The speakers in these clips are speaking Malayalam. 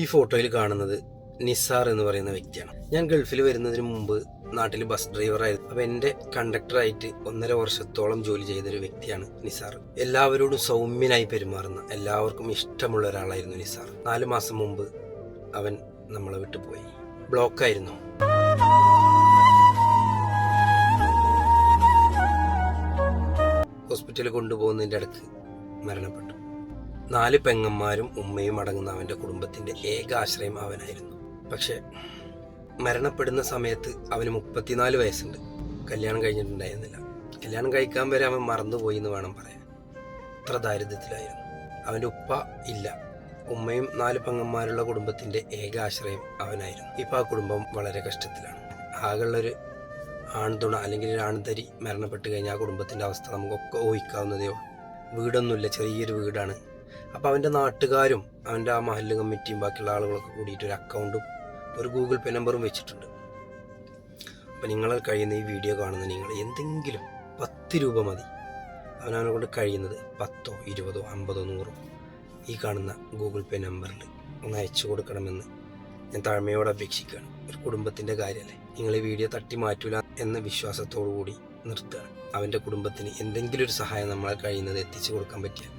ഈ ഫോട്ടോയിൽ കാണുന്നത് നിസാർ എന്ന് പറയുന്ന വ്യക്തിയാണ്. ഞാൻ ഗൾഫിൽ വരുന്നതിന് മുമ്പ് നാട്ടിൽ ബസ് ഡ്രൈവറായിരുന്നു അപ്പോൾ എന്റെ കണ്ടക്ടറായിട്ട് ഒന്നര വർഷത്തോളം ജോലി ചെയ്ത ഒരു വ്യക്തിയാണ് നിസാർ. എല്ലാവരോടും സൗമ്യനായി പെരുമാറുന്ന എല്ലാവർക്കും ഇഷ്ടമുള്ള ഒരാളായിരുന്നു നിസാർ. നാല് മാസം മുമ്പ് അവൻ നമ്മളെ വിട്ടു വിട്ടുപോയി ബ്ലോക്കായിരുന്നു ഹോസ്പിറ്റലിൽ കൊണ്ടുപോകുന്നതിന്റെ അടുത്ത് മരണപ്പെട്ടു. നാല് പെങ്ങന്മാരും ഉമ്മയും അടങ്ങുന്ന അവന്റെ കുടുംബത്തിന്റെ ഏക ആശ്രയം അവനായിരുന്നു. പക്ഷേ മരണപ്പെടുന്ന സമയത്ത് അവന് മുപ്പത്തിനാല് വയസ്സുണ്ട്. കല്യാണം കഴിഞ്ഞിട്ടുണ്ടായിരുന്നില്ല. കല്യാണം കഴിക്കാൻ വരെ അവൻ മറന്നുപോയി എന്ന് വേണം പറയാൻ. അത്ര ദാരിദ്ര്യത്തിലായിരുന്നു. അവന്റെ ഉപ്പ ഇല്ല. ഉമ്മയും നാല് പെങ്ങന്മാരുള്ള കുടുംബത്തിന്റെ ഏക ആശ്രയം അവനായിരുന്നു. ഇപ്പം ആ കുടുംബം വളരെ കഷ്ടത്തിലാണ്. ആകെയുള്ളൊരു ആൺതുണ അല്ലെങ്കിൽ ഒരു ആൺതരി മരണപ്പെട്ട് കഴിഞ്ഞാൽ ആ കുടുംബത്തിന്റെ അവസ്ഥ നമുക്കൊക്കെ ഊഹിക്കാവുന്നതേ വീടൊന്നുമില്ല. ചെറിയൊരു വീടാണ്. അപ്പോൾ അവന്റെ നാട്ടുകാരും അവന്റെ ആ മഹല്ല് കമ്മിറ്റിയും ബാക്കിയുള്ള ആളുകളൊക്കെ കൂടിയിട്ട് ഒരു അക്കൗണ്ടും ഒരു ഗൂഗിൾ പേ നമ്പറും വെച്ചിട്ടുണ്ട്. അപ്പോൾ നിങ്ങൾ കഴിയുന്ന ഈ വീഡിയോ കാണുന്ന നിങ്ങൾ എന്തെങ്കിലും പത്ത് രൂപ മതി. അവനവനെ കൊണ്ട് കഴിയുന്നത് പത്തോ ഇരുപതോ അമ്പതോ നൂറോ ഈ കാണുന്ന ഗൂഗിൾ പേ നമ്പറിൽ ഒന്ന് അയച്ചു കൊടുക്കണമെന്ന് ഞാൻ താഴ്മയോടെ അപേക്ഷിക്കുകയാണ്. ഒരു കുടുംബത്തിന്റെ കാര്യമല്ലേ? നിങ്ങൾ ഈ വീഡിയോ തട്ടി മാറ്റൂല എന്ന വിശ്വാസത്തോടു കൂടി നിർത്തുകയാണ്. അവന്റെ കുടുംബത്തിന് എന്തെങ്കിലും ഒരു സഹായം നമ്മളെ കഴിയുന്നത് എത്തിച്ചു കൊടുക്കാൻ പറ്റിയാൽ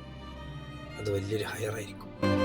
അത് വലിയൊരു ഹയറായിരിക്കും.